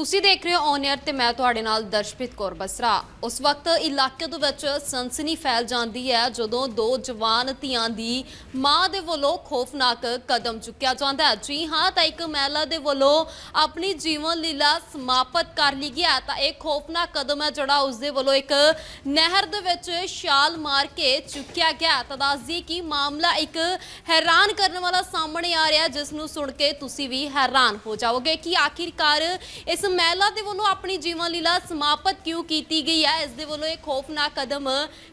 ਤੁਸੀਂ ਦੇਖ ਰਹੇ ਹੋ ਔਨ 에ਅਰ ਤੇ ਮੈਂ ਤੁਹਾਡੇ ਨਾਲ ਦਰਸ਼ਪ੍ਰੀਤ ਕੌਰ ਬਸਰਾ। ਉਸ ਵਕਤ ਇਲਾਕੇ ਦੇ ਵਿੱਚ ਸਨਸਨੀ ਫੈਲ ਜਾਂਦੀ ਹੈ, ਜਦੋਂ ਦੋ ਜਵਾਨ ਧੀਆਂ ਦੀ ਮਾਂ ਦੇ ਵੱਲੋਂ ਖੋਫਨਾਕ ਕਦਮ ਚੁੱਕਿਆ ਜਾਂਦਾ ਹੈ। ਜੀ ਹਾਂ, ਤਾਂ ਇੱਕ ਮਹਿਲਾ ਦੇ ਵੱਲੋਂ ਆਪਣੀ ਜੀਵਨ ਲੀਲਾ ਸਮਾਪਤ ਕਰ ਲਈ ਗਿਆ ਤਾਂ ਇਹ ਖੌਫਨਾਕ ਕਦਮ ਹੈ, ਜਿਹੜਾ ਉਸ ਦੇ ਵੱਲੋਂ ਇੱਕ ਨਹਿਰ ਦੇ ਵਿੱਚ ਛਾਲ ਮਾਰ ਕੇ ਚੁੱਕਿਆ ਗਿਆ ਤਾਂ ਦੱਸਦੀ ਕਿ ਮਾਮਲਾ ਇੱਕ ਹੈਰਾਨ ਕਰਨ ਵਾਲਾ ਸਾਹਮਣੇ ਆ ਰਿਹਾ ਜਿਸ ਨੂੰ ਸੁਣ ਕੇ ਤੁਸੀਂ ਵੀ ਹੈਰਾਨ ਹੋ ਜਾਓਗੇ ਕਿ ਆਖਿਰਕਾਰ ਇਸ ਮਹਿਲਾ ਦੇ ਵੱਲੋਂ ਆਪਣੀ ਜੀਵਨ ਲੀਲਾ ਸਮਾਪਤ ਕਿਉਂ ਕੀਤੀ ਗਈ ਹੈ? ਇਸ ਦੇ ਵੱਲੋਂ ਇਹ ਖੌਫਨਾਕ ਕਦਮ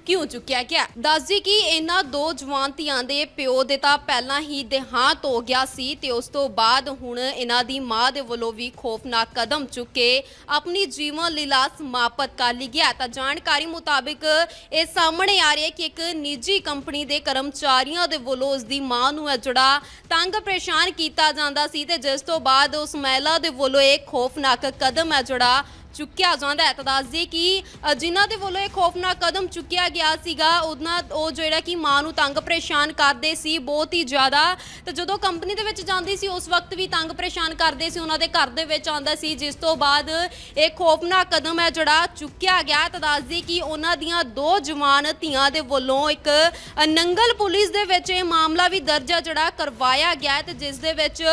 ਕਿਉਂ ਚੁੱਕਿਆ ਗਿਆ? ਦੱਸਦੀ ਕਿ ਇਹਨਾਂ ਦੋ ਜਵਾਨ ਧੀਆਂ ਦੇ ਪਿਓ ਦੇ ਤਾਂ ਪਹਿਲਾਂ ਹੀ ਦੇਹਾਂਤ ਹੋ ਗਿਆ ਸੀ ਤੇ ਉਸ ਤੋਂ ਬਾਅਦ ਹੁਣ ਇਹਨਾਂ ਦੀ ਮਾਂ ਦੇ ਵੱਲੋਂ ਵੀ ਖੋਫਨਾਕ ਕਦਮ ਚੁੱਕ ਕੇ ਆਪਣੀ ਜੀਵਨ ਲੀਲਾ ਸਮਾਪਤ ਕਰ ਲਈ ਗਿਆ ਤਾਂ ਜਾਣਕਾਰੀ ਮੁਤਾਬਿਕ ਇਹ ਸਾਹਮਣੇ ਆ ਰਹੀ ਹੈ ਕਿ ਇੱਕ ਨਿੱਜੀ ਕੰਪਨੀ ਦੇ ਕਰਮਚਾਰੀਆਂ ਦੇ ਵੱਲੋਂ ਉਸ ਦੀ ਮਾਂ ਨੂੰ ਹੈ ਜਿਹੜਾ ਤੰਗ ਪਰੇਸ਼ਾਨ ਕੀਤਾ ਜਾਂਦਾ ਸੀ ਤੇ ਜਿਸ ਤੋਂ ਬਾਅਦ ਉਸ ਮਹਿਲਾ ਦੇ ਵੱਲੋਂ ਇਹ ਖੌਫਨਾਕ ਕਦਮ ਹੈ ਜਿਹੜਾ ਚੁੱਕਿਆ ਜਾਂਦਾ ਹੈ। ਤਾਂ ਦੱਸਦੇ ਕਿ ਜਿਨ੍ਹਾਂ ਦੇ ਵੱਲੋਂ ਇਹ ਖੌਫਨਾਕ ਕਦਮ ਚੁੱਕਿਆ ਗਿਆ ਸੀਗਾ, ਉਹਨਾਂ, ਉਹ ਜਿਹੜਾ ਕਿ ਮਾਂ ਨੂੰ ਤੰਗ ਪਰੇਸ਼ਾਨ ਕਰਦੇ ਸੀ, ਬਹੁਤ ਹੀ ਜ਼ਿਆਦਾ। ਤੇ ਜਦੋਂ ਕੰਪਨੀ ਦੇ ਵਿੱਚ ਜਾਂਦੀ ਸੀ, ਉਸ ਵਕਤ ਵੀ ਤੰਗ ਪਰੇਸ਼ਾਨ ਕਰਦੇ ਸੀ, ਉਹਨਾਂ ਦੇ ਘਰ ਦੇ ਵਿੱਚ ਆਉਂਦਾ ਸੀ। ਜਿਸ ਤੋਂ ਬਾਅਦ ਇਹ ਖੌਫਨਾਕ ਕਦਮ ਹੈ ਜਿਹੜਾ ਚੁੱਕਿਆ ਗਿਆ ਤਾਂ ਦੱਸਦੇ ਕਿ ਉਹਨਾਂ ਦੀਆਂ ਦੋ ਜਵਾਨ ਧੀਆਂ ਦੇ ਵੱਲੋਂ ਇੱਕ ਨੰਗਲ ਪੁਲਿਸ ਦੇ ਵਿੱਚ ਇਹ ਮਾਮਲਾ ਵੀ ਦਰਜ ਹੈ ਜਿਹੜਾ ਕਰਵਾਇਆ ਗਿਆ ਹੈ। ਤੇ ਜਿਸ ਦੇ ਵਿੱਚ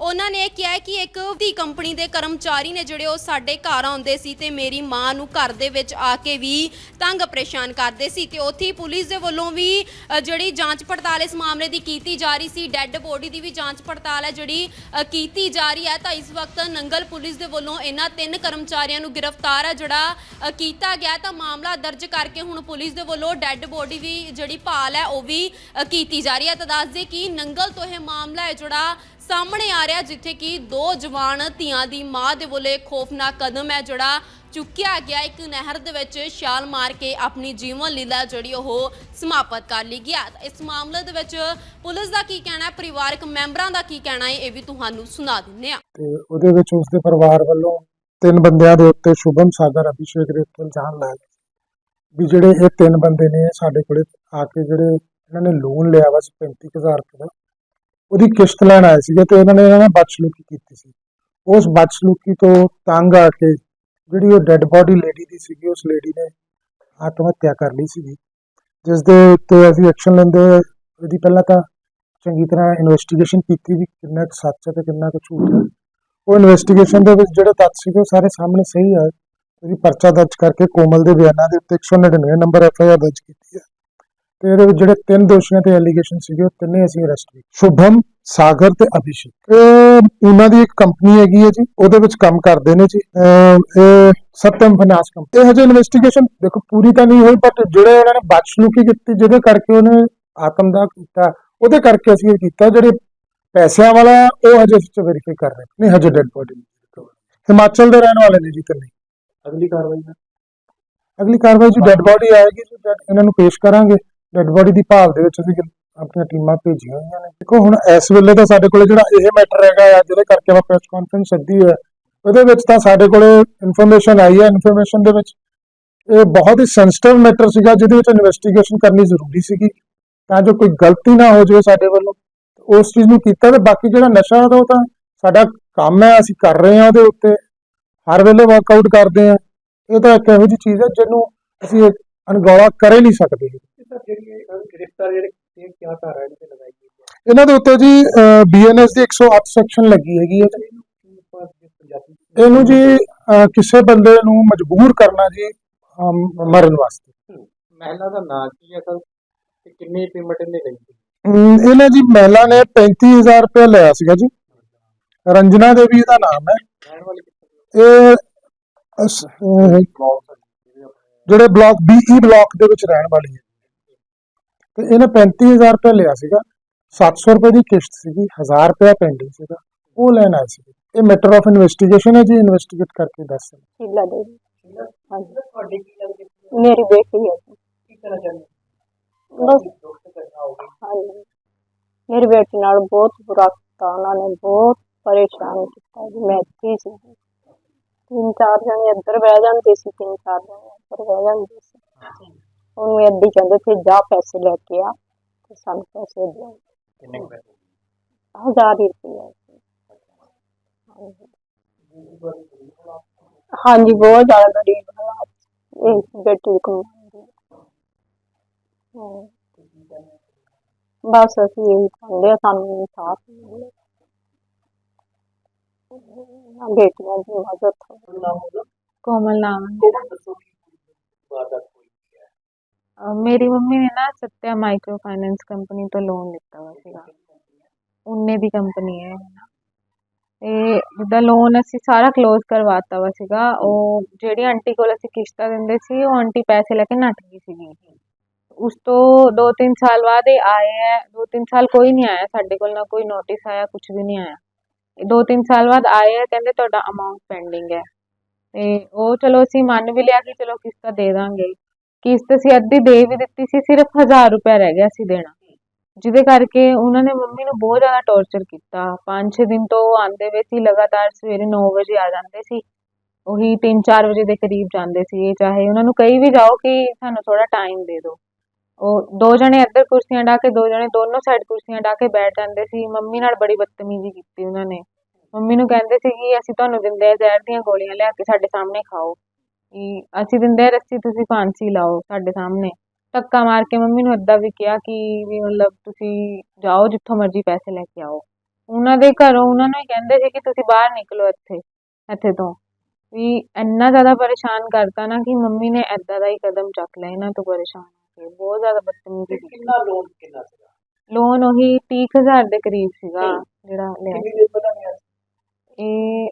ਉਹਨਾਂ ਨੇ ਕਿਹਾ ਕਿ ਇੱਕ ਦੀ ਕੰਪਨੀ ਦੇ ਕਰਮਚਾਰੀ ਨੇ ਜਿਹੜੇ ਉਹ ਸਾਡੇ ਘਰ ਆਉਂਦੇ ਸੀ ਤੇ ਮੇਰੀ ਮਾਂ ਨੂੰ ਘਰ ਦੇ ਵਿੱਚ ਆ ਕੇ ਵੀ ਤੰਗ ਪਰੇਸ਼ਾਨ ਕਰਦੇ ਸੀ ਤੇ ਉੱਥੇ ਹੀ ਪੁਲਿਸ ਦੇ ਵੱਲੋਂ ਵੀ ਅ, ਜਿਹੜੀ ਜਾਂਚ ਪੜਤਾਲ ਇਸ ਮਾਮਲੇ ਦੀ ਕੀਤੀ ਜਾ ਰਹੀ ਸੀ ਡੈੱਡ ਬੋਡੀ ਦੀ ਵੀ ਜਾਂਚ ਪੜਤਾਲ ਹੈ ਜਿਹੜੀ ਅ, ਕੀਤੀ ਜਾ ਰਹੀ ਹੈ ਤਾਂ ਇਸ ਵਕਤ ਨੰਗਲ ਪੁਲਿਸ ਦੇ ਵੱਲੋਂ ਇਹਨਾਂ ਤਿੰਨ ਕਰਮਚਾਰੀਆਂ ਨੂੰ ਗ੍ਰਿਫਤਾਰ ਹੈ ਜਿਹੜਾ ਅ, ਕੀਤਾ ਗਿਆ ਤਾਂ ਮਾਮਲਾ ਦਰਜ ਕਰਕੇ ਹੁਣ ਪੁਲਿਸ ਦੇ ਵੱਲੋਂ ਡੈੱਡ ਬੋਡੀ ਵੀ ਜਿਹੜੀ ਭਾਲ ਹੈ ਉਹ ਵੀ ਅ, ਕੀਤੀ ਜਾ ਰਹੀ ਹੈ। ਤਾਂ ਦੱਸਦੇ ਕਿ ਨੰਗਲ ਤੋਂ ਇਹ ਮਾਮਲਾ ਹੈ ਜਿਹੜਾ ਸਾਹਮਣੇ ਆ ਰਿਹਾ ਜਿੱਥੇ ਕਿ ਦੋ ਜਵਾਨ ਧੀਆਂ ਦੀ ਮਾਂ ਦੇ ਵੱਲੋਂ ਇੱਕ ਕਦਮ ਹੈ, ਜਿਹੜਾ ਚੁੱਕਿਆ ਗਿਆ ਇੱਕ ਨਹਿਰ ਦੇ ਵਿੱਚ ਛਾਲ ਮਾਰ ਕੇ ਆਪਣੀ ਜੀਵਨ ਲੀਲਾ ਜਿਹੜੀ ਉਹ ਸਮਾਪਤ ਕਰ ਲਈ ਗਿਆ। ਇਸ ਮਾਮਲੇ ਦੇ ਵਿੱਚ ਪੁਲਿਸ ਦਾ ਕੀ ਕਹਿਣਾ ਹੈ? ਪਰਿਵਾਰਕ ਮੈਂਬਰਾਂ ਦਾ ਕੀ ਕਹਿਣਾ ਹੈ? ਇਹ ਵੀ ਤੁਹਾਨੂੰ ਸੁਣਾ ਦਿੰਦੇ ਹਾਂ। ਤੇ ਉਹਦੇ ਵਿੱਚ ਉਸਦੇ ਪਰਿਵਾਰ ਵੱਲੋਂ ਤਿੰਨ ਬੰਦਿਆਂ ਦੇ ਉੱਤੇ ਸ਼ੁਭਮ ਸਾਗਰ, ਅਭਿਸ਼ੇਕ ਦੇ ਉੱਤੇ ਇਲਜ਼ਾਮ ਲਾਇਆ ਵੀ ਜਿਹੜੇ ਇਹ ਤਿੰਨ ਬੰਦੇ ਨੇ, ਸਾਡੇ ਕੋਲੇ ਆ ਕੇ ਜਿਹੜੇ ਇਹਨਾਂ ਨੇ ਲੋਨ ਲਿਆ ਵਾ ਸੀ 35000 ਰੁਪਏ ਦਾ ਉਹਦੀ ਕਿਸ਼ਤ ਲੈਣ ਆਏ ਸੀਗੇ ਤੇ ਇਹਨਾਂ ਨੇ ਇਹਨਾਂ ਨਾਲ ਬਦਸਲੂਕੀ ਕੀਤੀ ਸੀ। ਉਸ ਬਦਸਲੂਕੀ ਤੋਂ ਤੰਗ ਆ ਕੇ ਜਿਹੜੀ ਉਹ ਡੈੱਡ ਬੋਡੀ ਲੇਡੀ ਦੀ ਸੀਗੀ, ਉਸ ਲੇਡੀ ਨੇ ਆਤਮ ਹੱਤਿਆ ਕਰ ਲਈ ਸੀਗੀ। ਜਿਸ ਦੇ ਉੱਤੇ ਅਸੀਂ ਐਕਸ਼ਨ ਲੈਂਦੇ ਹੋਏ ਪਹਿਲਾਂ ਤਾਂ ਚੰਗੀ ਤਰ੍ਹਾਂ ਇਨਵੈਸਟੀਗੇਸ਼ਨ ਕੀਤੀ ਵੀ ਕਿੰਨਾ ਕੁ ਸੱਚ ਹੈ ਤੇ ਕਿੰਨਾ ਕੁ ਝੂਠ ਹੈ। ਉਹ ਇਨਵੈਸਟੀਗੇਸ਼ਨ ਦੇ ਵਿੱਚ ਜਿਹੜੇ ਤੱਥ ਸੀਗੇ ਉਹ ਸਾਰੇ ਸਾਹਮਣੇ ਸਹੀ ਆਏ। ਉਹਦੀ ਪਰਚਾ ਦਰਜ ਕਰਕੇ ਕੋਮਲ ਦੇ ਬਿਆਨਾਂ ਦੇ ਉੱਤੇ 199 ਨੰਬਰ ਐਫ ਦਰਜ ਕੀਤੀ ਹੈ। ਤੇ ਇਹਦੇ ਵਿੱਚ ਜਿਹੜੇ ਤਿੰਨ ਦੋਸ਼ੀਆਂ ਤੇ ਐਲੀਗੇਸ਼ਨ ਸੀਗੇ ਉਹ ਤਿੰਨੇ ਅਸੀਂ ਅਰੈਸਟ ਕੀਤੇ। ਸ਼ੁਭਮ ਸਾਗਰ ਤੇ ਅਭਿਸ਼ੇਕ। ਇਹ ਉਹਨਾਂ ਦੀ ਇੱਕ ਕੰਪਨੀ ਹੈਗੀ ਹੈ ਜੀ ਉਹਦੇ ਵਿੱਚ ਕੰਮ ਕਰਦੇ ਨੇ ਜੀ। ਇਹ ਸਤਮ ਫਾਈਨਾਂਸ ਕੰਪਨੀ ਇਹ ਹਜੇ ਇਨਵੈਸਟੀਗੇਸ਼ਨ ਦੇਖੋ ਪੂਰੀ ਤਾਂ ਨਹੀਂ ਹੋਈ ਬਟ ਜਿਹੜੇ ਉਹਨਾਂ ਨੇ ਬਦਸਲੂਕੀ ਕੀਤੀ ਜਿਹਦੇ ਕਰਕੇ ਉਹਨੇ ਆਤਮ ਦਾ ਕੀਤਾ ਉਹਦੇ ਕਰਕੇ ਅਸੀਂ ਇਹ ਕੀਤਾ ਜਿਹੜੇ ਪੈਸਿਆਂ ਵਾਲਾ ਉਹ ਹਜੇ ਅਸੀਂ ਵੈਰੀਫਾਈ ਕਰ ਰਹੇ। ਨਹੀਂ ਹਜੇ ਡੈਡ ਬੋਡੀ ਹਿਮਾਚਲ ਦੇ ਰਹਿਣ ਵਾਲੇ ਨੇ ਜੀ ਤਿੰਨੇ। ਅਗਲੀ ਕਾਰਵਾਈ ਅਗਲੀ ਕਾਰਵਾਈ ਜੀ ਡੈਡ ਬੋਡੀ ਆਏਗੀ ਜੀ ਇਹਨਾਂ ਨੂੰ ਪੇਸ਼ ਕਰਾਂਗੇ। ਡੈਡ ਬੋਡੀ ਦੀ ਭਾਲ ਦੇ ਵਿੱਚ ਅਸੀਂ ਆਪਣੀਆਂ ਟੀਮਾਂ ਭੇਜੀਆਂ ਹੋਈਆਂ ਨੇ। ਦੇਖੋ, ਹੁਣ ਇਸ ਵੇਲੇ ਤਾਂ ਸਾਡੇ ਕੋਲੇ ਜਿਹੜਾ ਇਹ ਮੈਟਰ ਹੈਗਾ ਆ, ਜਿਹਦੇ ਕਰਕੇ ਆਪਾਂ ਪ੍ਰੈਸ ਕਾਨਫਰੰਸ ਸੱਦੀ ਹੈ ਉਹਦੇ ਵਿੱਚ ਤਾਂ ਸਾਡੇ ਕੋਲੇ ਇਨਫੋਰਮੇਸ਼ਨ ਆਈ ਹੈ ਇਨਫੋਰਮੇਸ਼ਨ ਦੇ ਵਿੱਚ ਇਹ ਬਹੁਤ ਹੀ ਸੈਂਸਿਟਿਵ ਮੈਟਰ ਸੀਗਾ, ਜਿਹਦੇ ਵਿੱਚ ਇਨਵੈਸਟੀਗੇਸ਼ਨ ਕਰਨੀ ਜ਼ਰੂਰੀ ਸੀਗੀ। ਤਾਂ ਜੋ ਕੋਈ ਗਲਤੀ ਨਾ ਹੋ ਜਾਵੇ ਸਾਡੇ ਵੱਲੋਂ, ਉਸ ਚੀਜ਼ ਨੂੰ ਕੀਤਾ ਤੇ ਬਾਕੀ ਜਿਹੜਾ ਨਸ਼ਾ ਦਾ ਉਹ ਤਾਂ ਸਾਡਾ ਕੰਮ ਹੈ, ਅਸੀਂ ਕਰ ਰਹੇ ਹਾਂ ਉਹਦੇ ਉੱਤੇ। ਹਰ ਵੇਲੇ ਵਰਕਆਊਟ ਕਰਦੇ ਹਾਂ। ਇਹ ਤਾਂ ਇੱਕ ਇਹੋ ਜਿਹੀ ਚੀਜ਼ ਹੈ ਜਿਹਨੂੰ ਅਸੀਂ ਅਣਗੌਲਾ ਕਰ ਹੀ ਨਹੀਂ ਸਕਦੇ। ਸਰ ਜਿਹੜੀ ਇਹ ਗ੍ਰਿਫਤਾਰ ਜਿਹੜੇ ਇਹ ਕਿਆ ਧਾਰਾ ਇਹਦੇ ਤੇ ਲਗਾਈ ਗਈ ਹੈ। ਇਹਨਾਂ ਦੇ ਉੱਤੇ ਜੀ ਬੀਐਨਐਸ ਦੀ 108 ਸੈਕਸ਼ਨ ਲੱਗੀ ਹੈਗੀ ਹੈ। ਇਹਨੂੰ ਜੀ ਕਿਸੇ ਬੰਦੇ ਨੂੰ ਮਜਬੂਰ ਕਰਨਾ ਜੀ ਮਰਨ ਵਾਸਤੇ। ਮਹਿਲਾ ਦਾ ਨਾਂ ਕੀ ਹੈ ਸਰ? ਤੇ ਕਿੰਨੀ ਪੇਮੈਂਟ ਇਹਨੇ ਲਈ ਸੀ? ਇਹਨੇ ਜੀ ਮਹਿਲਾ ਨੇ 35000 ਰੁਪਏ ਲਿਆ ਸੀਗਾ ਜੀ। ਰੰਜਨਾ ਦੇਵੀ ਇਹਦਾ ਨਾਮ ਹੈ। ਇਹ ਜਿਹੜੇ ਬਲਾਕ ਬੀਈ ਬਲਾਕ ਦੇ ਵਿੱਚ ਰਹਿਣ ਵਾਲੀ ਹੈ। ਤੇ ਇਹਨੇ 35000 ਰੁਪਏ ਲਿਆ ਸੀਗਾ। 700 ਰੁਪਏ ਦੀ ਕਿਸ਼ਤ ਸੀਗੀ 1000 ਰੁਪਏ ਪੈਂਡਿੰਗ ਸੀਗਾ। ਉਹ ਲੈਣ ਸੀ ਇਹ ਮੈਟਰ ਆਫ ਇਨਵੈਸਟੀਗੇਸ਼ਨ ਹੈ ਜੀ ਇਨਵੈਸਟੀਗੇਟ ਕਰਕੇ ਦੱਸ ਸਕਦੇ ਸ਼ੀਲਾ ਦੇਵੀ ਹਾਂਜੀ। ਤੁਹਾਡੀ ਕੀ ਲੱਗਦੀ ਮੇਰੀ ਬੇਟੀ ਹੈ। ਕੀ ਕਹਿਣਾ ਚਾਹੁੰਦੇ ਹਾਂਜੀ। ਮੇਰੀ ਬੇਟੀ ਨਾਲ ਬਹੁਤ ਬੁਰਾ ਕੀਤਾ ਉਹਨਾਂ ਨੇ, ਬਹੁਤ ਪਰੇਸ਼ਾਨ ਕੀਤਾ ਜੀ। ਮੈਂ ਇੱਥੇ ਸੀ ਤਿੰਨ ਚਾਰ ਜਣੇ ਇੱਧਰ ਬਹਿ ਜਾਂਦੇ ਸੀ, ਤਿੰਨ ਚਾਰ ਜਣੇ ਇੱਧਰ ਬਹਿ ਜਾਂਦੇ ਸੀ। ਉਹਨੂੰ ਏਦਾਂ ਹੀ ਕਹਿੰਦੇ ਸੀ ਜਾ ਪੈਸੇ ਲੈ ਕੇ ਆ ਤੇ ਸਾਨੂੰ ਪੈਸੇ ਦਿਓ। ਕਿੰਨੇ ਕੁ ਪੈਸੇ? ਹਜ਼ਾਰ ਹੀ ਰੁਪਏ ਹਾਂਜੀ ਦੂਜੀ ਵਾਰੀ ਹਾਂਜੀ ਬਹੁਤ ਜ਼ਿਆਦਾ ਗਰੀਬ ਹਾਲਾਤ ਇਹ ਬੇਟੀ ਦੀ ਕਮਾਈ ਦੀ। ਹਮ, ਬਸ ਅਸੀਂ ਇਹੀ ਚਾਹੁੰਦੇ ਹਾਂ ਸਾਨੂੰ ਇਨਸਾਫ ਮਿਲੇ। ਨਾ ਬੇਟੀਆਂ ਦੀ ਮਦਦ ਕੋਮਲ ਨਾਮ। ਹੈ ਦੱਸੋ? ਕੀ ਵਾਰਦਾਤ ਅਹ ਮੇਰੀ ਮੰਮੀ ਨੇ ਨਾ ਸੱਤਿਆ ਮਾਈਕਰੋ ਫਾਈਨੈਂਸ ਕੰਪਨੀ ਤੋਂ ਲੋਨ ਲਿੱਤਾ ਹੋਇਆ ਸੀਗਾ। ਉਨੇ ਦੀ ਕੰਪਨੀ ਹੈ ਨਾ ਤੇ ਜਿੱਦਾਂ ਲੋਨ ਅਸੀਂ ਸਾਰਾ ਕਲੋਜ਼ ਕਰਵਾਤਾ ਵਾ ਸੀਗਾ, ਉਹ ਜਿਹੜੀ ਆਂਟੀ ਕੋਲ ਅਸੀਂ ਕਿਸ਼ਤਾਂ ਦਿੰਦੇ ਸੀ, ਉਹ ਆਂਟੀ ਪੈਸੇ ਲੈ ਕੇ ਨੱਠ ਗਈ ਸੀਗੀ। ਉਸ ਤੋਂ 2-3 ਸਾਲ ਬਾਅਦ ਇਹ ਆਏ ਹੈ 2-3 ਸਾਲ ਕੋਈ ਨਹੀਂ ਆਇਆ ਸਾਡੇ ਕੋਲ, ਨਾ ਕੋਈ ਨੋਟਿਸ ਆਇਆ ਕੁਝ ਵੀ ਨਹੀਂ ਆਇਆ। 2-3 ਸਾਲ ਬਾਅਦ ਆਏ ਹੈ, ਕਹਿੰਦੇ ਤੁਹਾਡਾ ਅਮਾਉਂਟ ਪੈਂਡਿੰਗ ਹੈ। ਤੇ ਉਹ ਚਲੋ ਅਸੀਂ ਮੰਨ ਵੀ ਲਿਆ ਕਿ ਚਲੋ ਕਿਸ਼ਤਾਂ ਦੇ ਦਾਂਗੇ। ਕਿਸ਼ਤ ਅਸੀਂ ਅੱਧੀ ਦੇ ਵੀ ਦਿੱਤੀ ਸੀ, ਸਿਰਫ 1000 ਰੁਪਏ ਰਹਿ ਗਿਆ ਸੀ ਦੇਣਾ। ਜਿਹਦੇ ਕਰਕੇ ਉਹਨਾਂ ਨੇ ਮੰਮੀ ਨੂੰ ਬਹੁਤ ਜ਼ਿਆਦਾ ਟੌਰਚਰ ਕੀਤਾ। 5-6 ਦਿਨ ਤੋਂ ਉਹ ਵੇ ਸੀ, ਲਗਾਤਾਰ ਸਵੇਰੇ 9 ਵਜੇ ਆ ਜਾਂਦੇ ਸੀ। ਉਹੀ 3-4 ਵਜੇ ਦੇ ਕਰੀਬ ਜਾਂਦੇ ਸੀ। ਚਾਹੇ ਉਹਨਾਂ ਨੂੰ ਕਹੀ ਵੀ ਜਾਓ ਕਿ ਸਾਨੂੰ ਥੋੜਾ ਟਾਈਮ ਦੇ ਦਿਓ। ਉਹ ਦੋ ਜਣੇ ਇੱਧਰ ਕੁਰਸੀਆਂ ਢਾ ਕੇ, ਦੋ ਜਣੇ ਦੋਨੋਂ ਸਾਈਡ ਕੁਰਸੀਆਂ ਢਾ ਕੇ ਬੈਠ ਜਾਂਦੇ ਸੀ। ਮੰਮੀ ਨਾਲ ਬੜੀ ਬਦਤਮੀਜ਼ੀ ਕੀਤੀ ਉਹਨਾਂ ਨੇ। ਮੰਮੀ ਨੂੰ ਕਹਿੰਦੇ ਸੀ ਕਿ ਅਸੀਂ ਤੁਹਾਨੂੰ ਦਿੰਦੇ ਆ ਜ਼ਹਿਰ ਦੀਆਂ ਗੋਲੀਆਂ, ਲਿਆ ਕੇ ਸਾਡੇ ਸਾਹਮਣੇ ਖਾਓ। ਕਿ ਅਸੀਂ ਦਿੰਦੇ ਆ ਰੱਸੀ ਤੁਸੀਂ ਫਾਂਸੀ ਲਾਓ ਸਾਡੇ ਸਾਹਮਣੇ। ਧੱਕਾ ਮਾਰ ਕੇ ਮੰਮੀ ਨੂੰ ਏਦਾਂ ਵੀ ਕਿਹਾ ਕਿ ਵੀ ਮਤਲਬ ਤੁਸੀਂ ਜਾਓ ਜਿੱਥੋਂ ਮਰਜ਼ੀ ਪੈਸੇ ਲੈ ਕੇ ਆਓ। ਉਹਨਾਂ ਦੇ ਘਰੋਂ ਉਹਨਾਂ ਨੂੰ ਕਹਿੰਦੇ ਸੀ ਕਿ ਤੁਸੀਂ ਬਾਹਰ ਨਿਕਲੋ ਇੱਥੇ ਇੱਥੇ ਤੋਂ। ਵੀ ਇੰਨਾ ਜ਼ਿਆਦਾ ਪਰੇਸ਼ਾਨ ਕਰਤਾ ਨਾ ਕਿ ਮੰਮੀ ਨੇ ਏਦਾਂ ਦਾ ਹੀ ਕਦਮ ਚੱਕ ਲਿਆ ਇਹਨਾਂ ਤੋਂ ਪਰੇਸ਼ਾਨ ਹੋ ਕੇ। ਬਹੁਤ ਜ਼ਿਆਦਾ ਬਦਤਮੀਜ਼ੀ ਕੀਤੀ। ਕਿੰਨਾ ਲੋਨ ਕਿੰਨਾ ਸੀਗਾ? ਲੋਨ ਉਹੀ 30000 ਦੇ ਕਰੀਬ ਸੀਗਾ ਜਿਹੜਾ ਲਿਆ ਸੀ? ਇਹ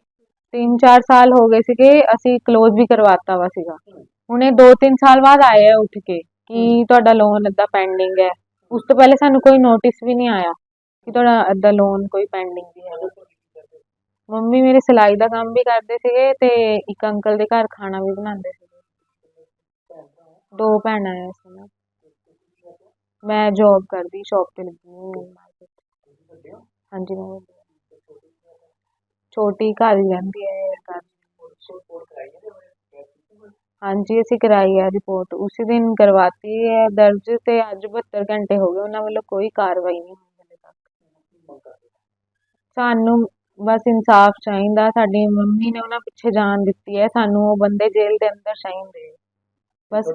3-4 ਸਾਲ ਹੋ ਗਏ ਸੀਗੇ ਅਸੀਂ ਕਲੋਜ਼ ਵੀ ਕਰਵਾਤਾ ਵਾ ਸੀਗਾ। ਹੁਣ ਇਹ 2-3 ਸਾਲ ਬਾਅਦ ਆਏ ਆ ਉੱਠ ਕੇ ਕਿ ਤੁਹਾਡਾ ਲੋਨ ਏਦਾਂ ਪੈਂਡਿੰਗ ਹੈ। ਉਸ ਤੋਂ ਪਹਿਲੇ ਸਾਨੂੰ ਕੋਈ ਨੋਟਿਸ ਵੀ ਨਹੀਂ ਆਇਆ ਕਿ ਤੁਹਾਡਾ ਏਦਾਂ ਲੋਨ ਕੋਈ ਪੈਂਡਿੰਗ ਵੀ ਹੈ ਮੰਮੀ ਮੇਰੇ ਸਿਲਾਈ ਦਾ ਕੰਮ ਵੀ ਕਰਦੇ ਸੀਗੇ ਤੇ ਇੱਕ ਅੰਕਲ ਦੇ ਘਰ ਖਾਣਾ ਵੀ ਬਣਾਉਂਦੇ ਸੀਗੇ। ਦੋ ਭੈਣਾਂ ਐ ਸੀ ਨਾ ਮੈਂ ਜੌਬ ਕਰਦੀ ਸ਼ਾਪ ਤੇ ਲੱਗੀ ਹਾਂ। ਹਾਂਜੀ ਮੈਂ। ਛੋਟੀ ਘਰ ਹੀ ਰਹਿੰਦੀ ਹੈ। ਘਰ ਹਾਂਜੀ, ਅਸੀਂ ਕਰਾਈ ਹੈ ਰਿਪੋਰਟ ਉਸੇ ਦਿਨ ਕਰਵਾਤੀ ਹੈ। ਦਰਜ ਤੇ ਅੱਜ 72 ਘੰਟੇ ਹੋ ਗਏ। ਉਹਨਾਂ ਵੱਲੋਂ ਕੋਈ ਕਾਰਵਾਈ ਨਹੀਂ ਹੋਈ ਹਲੇ ਤੱਕ। ਸਾਨੂੰ ਬਸ ਇਨਸਾਫ ਚਾਹੀਦਾ। ਸਾਡੀ ਮੰਮੀ ਨੇ ਉਹਨਾਂ ਪਿੱਛੇ ਜਾਨ ਦਿੱਤੀ ਹੈ। ਸਾਨੂੰ ਉਹ ਬੰਦੇ ਜੇਲ੍ਹ ਦੇ ਅੰਦਰ ਚਾਹੀਦੇ ਬਸ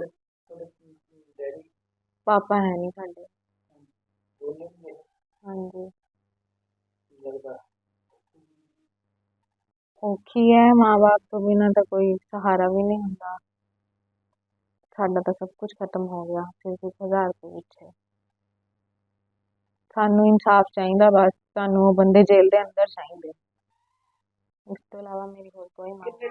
ਪਾਪਾ ਹੈ ਨਹੀਂ ਸਾਡੇ। ਹਾਂਜੀ। ਔਖੀ ਹੈ ਮਾਂ-ਬਾਪ ਤੋਂ ਬਿਨਾਂ ਤਾਂ ਕੋਈ ਸਹਾਰਾ ਵੀ ਨਹੀਂ ਹੁੰਦਾ ਸਾਡਾ ਤਾਂ ਸਭ ਕੁਝ ਖਤਮ ਹੋ ਗਿਆ ਸਿਰਫ ਇੱਕ ਹਜ਼ਾਰ ਰੁਪਏ ਪਿੱਛੇ ਸਾਨੂੰ ਇਨਸਾਫ ਚਾਹੀਦਾ ਬਸ ਸਾਨੂੰ ਉਹ ਬੰਦੇ ਜੇਲ੍ਹ ਦੇ ਅੰਦਰ ਚਾਹੀਦੇ ਇਸ ਤੋਂ ਇਲਾਵਾ ਮੇਰੀ ਹੋਰ ਕੋਈ ਮੰਗ ਹੈ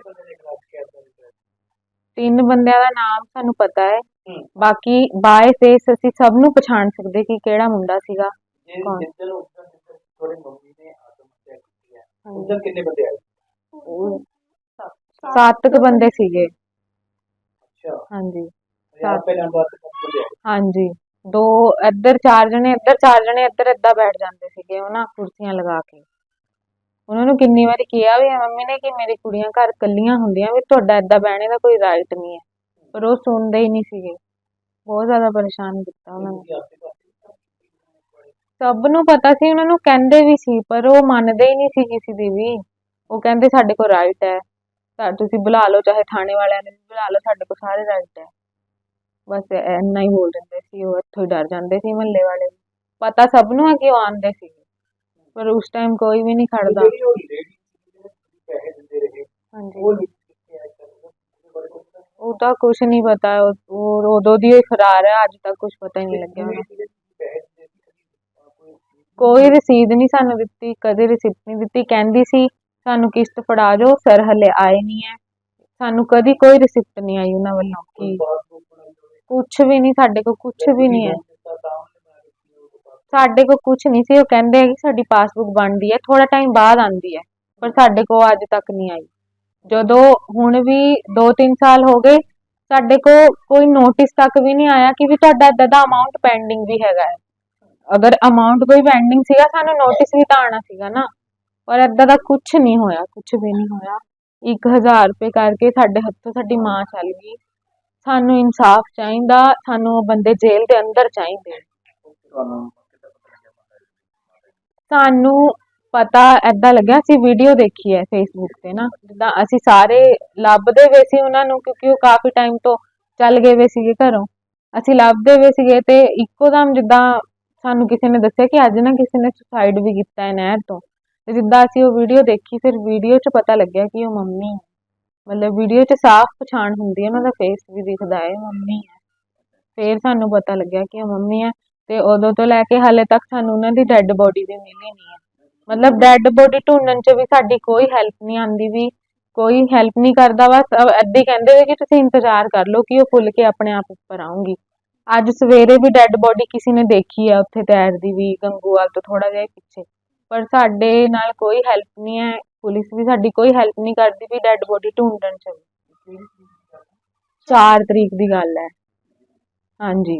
ਤਿੰਨ ਬੰਦਿਆਂ ਦਾ ਨਾਮ ਸਾਨੂੰ ਪਤਾ ਹੈ ਹੂੰ। ਬਾਕੀ ਬਾਏ ਫੇਸ ਅਸੀਂ ਸਭ ਨੂੰ ਪਛਾਣ ਸਕਦੇ ਕਿ ਕਿਹੜਾ ਮੁੰਡਾ ਸੀਗਾ ਕੌਣ? ਤੁਹਾਡੀ ਮੰਮੀ ਨੇ ਆਤਮ ਹੱਤਿਆ ਕੀਤੀ ਹੈ। ਦਿਨ ਕਿੰਨੇ ਬੰਦੇ ਆਏ ਸੱਤ ਕੁ ਬੰਦੇ ਸੀਗੇ। ਅੱਛਾ। ਹਾਂਜੀ। ਪਹਿਲਾਂ ਹਾਂਜੀ। ਦੋ ਇੱਧਰ ਚਾਰ ਜਣੇ ਇੱਧਰ ਚਾਰ ਜਣੇ ਇੱਧਰ ਏਦਾਂ ਬੈਠ ਜਾਂਦੇ ਸੀਗੇ ਉਹ ਨਾ ਕੁਰਸੀਆਂ ਲਗਾ ਕੇ। ਉਹਨਾਂ ਨੂੰ ਕਿੰਨੀ ਵਾਰੀ ਕਿਹਾ ਵੀ ਹੈ ਮੰਮੀ ਨੇ ਕਿ ਮੇਰੀ ਕੁੜੀਆਂ ਘਰ ਇਕੱਲੀਆਂ ਹੁੰਦੀਆਂ ਵੀ ਤੁਹਾਡਾ ਏਦਾਂ ਬਹਿਣੇ ਦਾ ਕੋਈ ਰਾਈਟ ਨਹੀਂ ਹੈ। ਪਰ ਉਹ ਸੁਣਦੇ ਹੀ ਨਹੀਂ ਸੀਗੇ। ਬਹੁਤ ਜ਼ਿਆਦਾ ਪਰੇਸ਼ਾਨ ਕੀਤਾ ਉਹਨਾਂ ਨੇ। ਸਭ ਨੂੰ ਪਤਾ ਸੀ ਉਹਨਾਂ ਨੂੰ ਕਹਿੰਦੇ ਵੀ ਸੀ ਪਰ ਉਹ ਮੰਨਦੇ ਹੀ ਨਹੀਂ ਸੀ ਕਿਸੇ ਦੀ ਵੀ। ਉਹ ਕਹਿੰਦੇ ਸਾਡੇ ਕੋਲ ਰਾਈਟ ਹੈ। ਤਾਂ ਤੁਸੀਂ ਬੁਲਾ ਲਓ ਚਾਹੇ ਥਾਣੇ ਵਾਲਿਆਂ ਨੇ ਵੀ ਬੁਲਾ ਲਓ ਸਾਡੇ ਕੋਲ ਸਾਰੇ ਰਾਈਟ ਹੈ। ਬਸ ਇੰਨਾ ਹੀ ਬੋਲ ਦਿੰਦੇ ਸੀ ਉਹ ਇੱਥੋਂ ਹੀ ਡਰ ਜਾਂਦੇ ਸੀ ਮਹੱਲੇ ਵਾਲੇ। ਪਤਾ ਸਭ ਨੂੰ ਹੈ ਕਿ ਉਹ ਆਉਂਦੇ ਸੀ। ਪਰ ਉਸ ਟਾਈਮ ਕੋਈ ਵੀ ਨਹੀਂ ਖੜਦਾ। ਹਾਂਜੀ। ਉਹਦੇ ਕੁਝ ਪਤਾ ਉਹ ਤਾਂ ਕੁਝ ਨਹੀਂ ਪਤਾ। ਉਹ ਉਦੋਂ ਦੀ ਹੀ ਫਰਾਰ ਹੈ ਅੱਜ ਤੱਕ ਕੁਝ ਪਤਾ ਹੀ ਨਹੀਂ ਲੱਗਿਆ ਕੋਈ ਰਸੀਦ ਨਹੀਂ ਸਾਨੂੰ ਦਿੱਤੀ ਕਦੇ ਰਿਸਿਪਟ ਨਹੀਂ ਦਿੱਤੀ। ਕਹਿੰਦੀ ਸੀ ਸਾਨੂੰ ਕਿਸ਼ਤ ਫੜਾ ਜਾਓ ਸਰ ਹਲੇ ਆਏ ਨਹੀਂ ਹੈ। ਸਾਨੂੰ ਕਦੀ ਕੋਈ ਰਿਸਿਪਟ ਨਹੀਂ ਆਈ ਉਹਨਾਂ ਵੱਲੋਂ ਕਿ ਕੁਝ ਵੀ ਨਹੀਂ ਸਾਡੇ ਕੋਲ ਕੁਝ ਵੀ ਨਹੀਂ ਹੈ। ਸਾਡੇ ਕੋਲ ਕੁਝ ਨਹੀਂ ਸੀ ਉਹ ਕਹਿੰਦੇ ਆ ਕਿ ਸਾਡੀ ਪਾਸਬੁੱਕ ਬਣਦੀ ਹੈ ਥੋੜਾ ਟਾਈਮ ਬਾਅਦ ਆਉਂਦੀ ਹੈ ਪਰ ਸਾਡੇ ਕੋਲ ਅੱਜ ਤੱਕ ਨਹੀਂ ਆਈ। ਜਦੋਂ ਹੁਣ ਵੀ 2-3 ਸਾਲ ਹੋ ਗਏ ਸਾਡੇ ਕੋਲ ਕੋਈ ਨੋਟਿਸ ਤੱਕ ਵੀ ਨਹੀਂ ਆਇਆ ਕਿ ਵੀ ਤੁਹਾਡਾ ਏਦਾਂ ਦਾ ਅਮਾਉਂਟ ਪੈਂਡਿੰਗ ਵੀ ਹੈਗਾ ਹੈ। ਅਗਰ ਅਮਾਉਂਟ ਕੋਈ ਪੈਂਡਿੰਗ ਸੀਗਾ ਸਾਨੂੰ ਨੋਟਿਸ ਵੀ ਤਾਂ ਆਉਣਾ ਸੀਗਾ ਨਾ। ਪਰ ਏਦਾਂ ਦਾ ਕੁਝ ਨਹੀਂ ਹੋਇਆ ਕੁਝ ਵੀ ਨਹੀਂ ਹੋਇਆ। 1000 ਰੁਪਏ ਕਰਕੇ ਸਾਡੇ ਹੱਥੋਂ ਸਾਡੀ ਮਾਂ ਚੱਲ ਗਈ। ਸਾਨੂੰ ਇਨਸਾਫ ਚਾਹੀਦਾ ਸਾਨੂੰ ਉਹ ਬੰਦੇ ਜੇਲ੍ਹ ਦੇ ਅੰਦਰ ਚਾਹੀਦੇ? ਸਾਨੂੰ ਪਤਾ ਏਦਾਂ ਲੱਗਿਆ ਅਸੀਂ ਵੀਡੀਓ ਦੇਖੀ ਹੈ ਫੇਸਬੁੱਕ ਤੇ ਨਾ। ਜਿੱਦਾਂ ਅਸੀਂ ਸਾਰੇ ਲੱਭਦੇ ਵੇ ਸੀ ਉਹਨਾਂ ਨੂੰ ਕਿਉਂਕਿ ਉਹ ਕਾਫੀ ਟਾਈਮ ਤੋਂ ਚੱਲ ਗਏ ਵੇ ਸੀਗੇ ਘਰੋਂ। ਅਸੀਂ ਲੱਭਦੇ ਵੇ ਸੀਗੇ ਤੇ ਇੱਕੋ ਦਮ ਜਿੱਦਾਂ ਸਾਨੂੰ ਕਿਸੇ ਨੇ ਦੱਸਿਆ ਕਿ ਅੱਜ ਨਾ ਕਿਸੇ ਨੇ ਸੁਸਾਈਡ ਵੀ ਕੀਤਾ ਹੈ ਨਹਿਰ ਤੋਂ। ਤੇ ਜਿੱਦਾਂ ਅਸੀਂ ਉਹ ਵੀਡੀਓ ਦੇਖੀ, ਫਿਰ ਵੀਡੀਓ 'ਚ ਪਤਾ ਲੱਗਿਆ ਕਿ ਉਹ ਮੰਮੀ ਹੈ। ਮਤਲਬ ਵੀਡੀਓ 'ਚ ਸਾਫ਼ ਪਛਾਣ ਹੁੰਦੀ ਹੈ, ਉਹਨਾਂ ਦਾ ਫੇਸ ਵੀ ਦਿਖਦਾ ਹੈ ਮੰਮੀ ਹੈ। ਫਿਰ ਸਾਨੂੰ ਪਤਾ ਲੱਗਿਆ ਕਿ ਉਹ ਮੰਮੀ ਹੈ ਤੇ ਉਦੋਂ ਤੋਂ ਲੈ ਕੇ ਹਾਲੇ ਤੱਕ ਸਾਨੂੰ ਉਹਨਾਂ ਦੀ ਡੈੱਡ ਬੋਡੀ ਵੀ ਮਿਲੀ ਨਹੀਂ ਹੈ। ਮਤਲਬ ਡੈੱਡ ਬੋਡੀ ਢੂੰਡਣ 'ਚ ਵੀ ਸਾਡੀ ਕੋਈ ਹੈਲਪ ਨਹੀਂ ਆਂਦੀ ਵੀ, ਕੋਈ ਹੈਲਪ ਨਹੀਂ ਕਰਦਾ। ਬਸ ਅਹ ਕਹਿੰਦੇ ਵੇ ਕਿ ਤੁਸੀਂ ਇੰਤਜ਼ਾਰ ਕਰ ਲਓ ਕਿ ਉਹ ਫੁੱਲ ਕੇ ਆਪਣੇ ਆਪ ਉੱਪਰ ਆਉਂਗੀ ਅੱਜ ਸਵੇਰੇ ਵੀ ਡੈੱਡ ਬੋਡੀ ਕਿਸੇ ਨੇ ਦੇਖੀ ਹੈ ਉੱਥੇ ਤੈਰਦੀ ਵੀ, ਗੰਗੂਵਾਲ ਤੋਂ ਥੋੜਾ ਜਿਹਾ ਪਿੱਛੇ। ਪਰ ਸਾਡੇ ਨਾਲ ਕੋਈ ਹੈਲਪ ਨਹੀਂ ਹੈ, ਪੁਲਿਸ ਵੀ ਸਾਡੀ ਕੋਈ ਹੈਲਪ ਨਹੀਂ ਕਰਦੀ ਵੀ ਡੈੱਡ ਬੋਡੀ ਢੂੰਡਣ 'ਚ 4 ਤਰੀਕ ਦੀ ਗੱਲ ਹੈ। ਹਾਂਜੀ।